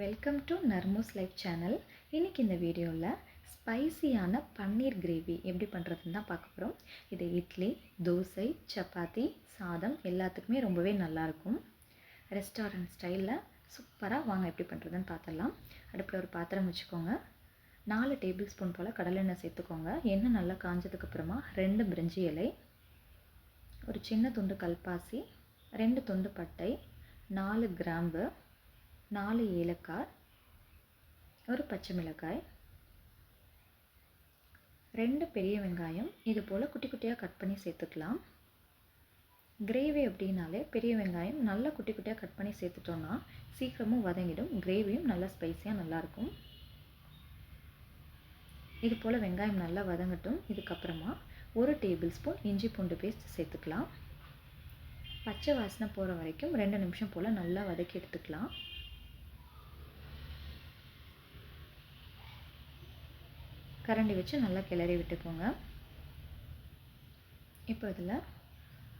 Welcome to Narmos life channel இன்றைக்கி இந்த வீடியோவில் ஸ்பைசியான பன்னீர் கிரேவி எப்படி பண்ணுறதுன்னு தான் பார்க்க போகிறோம் இது இட்லி தோசை சப்பாத்தி சாதம் எல்லாத்துக்குமே ரொம்பவே நல்லாயிருக்கும். ரெஸ்டாரண்ட் ஸ்டைலில் சூப்பராக வாங்க எப்படி பண்ணுறதுன்னு பார்த்துடலாம். அடுப்பில் ஒரு பாத்திரம் வச்சுக்கோங்க. நாலு டேபிள் ஸ்பூன் போல் கடலெண்ணெய் சேர்த்துக்கோங்க. எண்ணெய் நல்லா காஞ்சதுக்கப்புறமா ரெண்டு பிரிஞ்சி இலை ஒரு சின்ன துண்டு கல்பாசி ரெண்டு துண்டு பட்டை நாலு கிராம்பு நாலு ஏலக்காய் ஒரு பச்சை மிளகாய் ரெண்டு பெரிய வெங்காயம். இது போல் குட்டி குட்டியாக கட் பண்ணி சேர்த்துக்கலாம். கிரேவி அப்படின்னாலே பெரிய வெங்காயம் நல்லா குட்டி குட்டியாக கட் பண்ணி சேர்த்துட்டோன்னா சீக்கிரமும் வதங்கிடும். கிரேவியும் நல்லா ஸ்பைஸியாக நல்லாயிருக்கும் இது போல் வெங்காயம் நல்லா வதங்கட்டும். இதுக்கப்புறமா ஒரு டேபிள் ஸ்பூன் இஞ்சி பூண்டு பேஸ்ட் சேர்த்துக்கலாம். பச்சை வாசனை போகிற வரைக்கும் ரெண்டு நிமிஷம் போல் நல்லா வதக்கி எடுத்துக்கலாம். கரண்டி வச்சு நல்லா கிளறி விட்டுக்கோங்க. இப்போ இதில்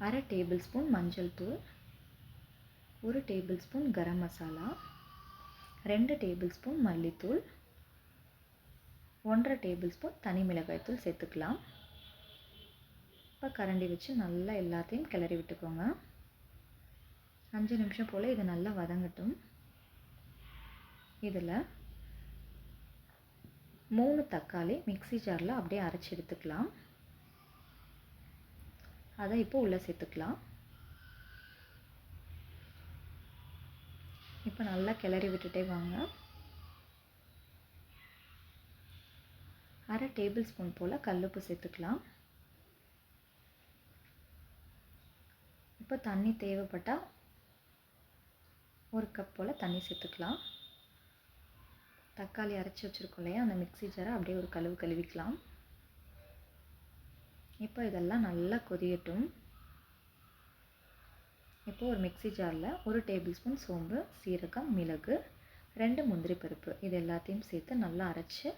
அரை டேபிள் ஸ்பூன் மஞ்சள் தூள் ஒரு டேபிள் ஸ்பூன் கரம் மசாலா ரெண்டு டேபிள் ஸ்பூன் மல்லித்தூள் ஒன்றரை டேபிள் ஸ்பூன் தனி மிளகாய்த்தூள் சேர்த்துக்கலாம். இப்போ கரண்டி வச்சு நல்லா எல்லாத்தையும் கிளறி விட்டுக்கோங்க. அஞ்சு நிமிஷம் போல் இது நல்லா வதங்கட்டும். இதில் மூணு தக்காளி மிக்சி ஜாரில் அப்படியே அரைச்சி எடுத்துக்கலாம். அதை இப்போ உள்ளே சேர்த்துக்கலாம். இப்போ நல்லா கிளறி விட்டுட்டே வாங்க. அரை டேபிள் ஸ்பூன் போல் கல்லுப்பு சேர்த்துக்கலாம். இப்போ தண்ணி தேவைப்பட்டால் ஒரு கப் போல் தண்ணி சேர்த்துக்கலாம். தக்காளி அரைச்சி வச்சுருக்கோம் இல்லையா? அந்த மிக்ஸி ஜாரை அப்படியே ஒரு கழுவு கழுவிக்கலாம். இப்போ இதெல்லாம் நல்லா கொதியட்டும். இப்போ ஒரு மிக்ஸி ஜாரில் ஒரு டேபிள் ஸ்பூன் சோம்பு சீரகம் மிளகு ரெண்டு முந்திரி பருப்பு. இது எல்லாத்தையும் சேர்த்து நல்லா அரைச்சி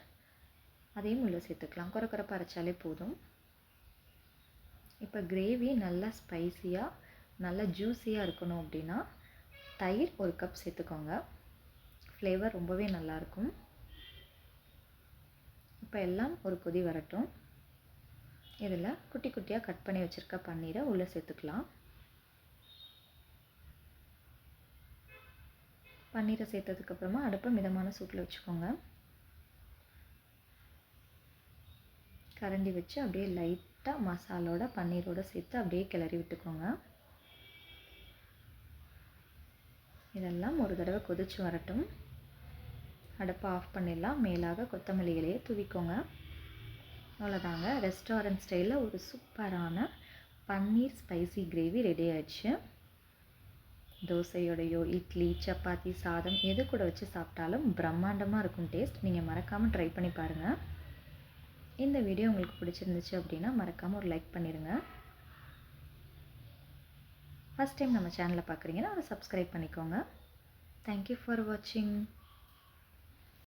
அதையும் உள்ளே சேர்த்துக்கலாம். குறை குறைப்பாக அரைச்சாலே போதும். இப்போ கிரேவி நல்லா ஸ்பைஸியாக நல்லா ஜூஸியாக இருக்கணும் அப்படின்னா தயிர் ஒரு கப் சேர்த்துக்கோங்க. ஃப்ளேவர் ரொம்பவே நல்லாயிருக்கும் இப்போ எல்லாம் ஒரு கொதி வரட்டும். இதில் குட்டி குட்டியாக கட் பண்ணி வச்சுருக்க பன்னீரை உள்ளே சேர்த்துக்கலாம். பன்னீரை சேர்த்ததுக்கப்புறமா அடுப்பை மிதமான சூட்டில் வச்சுக்கோங்க. கரண்டி வச்சு அப்படியே லைட்டாக மசாலோட பன்னீரோடு சேர்த்து அப்படியே கிளறி விட்டுக்கோங்க. இதெல்லாம் ஒரு தடவை கொதிச்சு வரட்டும். அடுப்பை ஆஃப் பண்ணிடலாம். மேலாக கொத்தமல்லி இலையை தூவிக்கோங்க. அவ்வளோதாங்க. ரெஸ்டாரண்ட் ஸ்டைலில் ஒரு சூப்பரான பன்னீர் ஸ்பைசி கிரேவி ரெடி ஆயிடுச்சு. தோசையோடையோ இட்லி சப்பாத்தி சாதம் எது கூட வச்சு சாப்பிட்டாலும் பிரம்மாண்டமாக இருக்கும் டேஸ்ட் நீங்கள் மறக்காமல் ட்ரை பண்ணி பாருங்கள் இந்த வீடியோ உங்களுக்கு பிடிச்சிருந்துச்சு அப்படின்னா மறக்காமல் ஒரு லைக் பண்ணிடுங்க. ஃபஸ்ட் டைம் நம்ம சேனலை பார்க்குறீங்கன்னா அதை சப்ஸ்கிரைப் பண்ணிக்கோங்க. தேங்க்யூ ஃபார் வாட்சிங்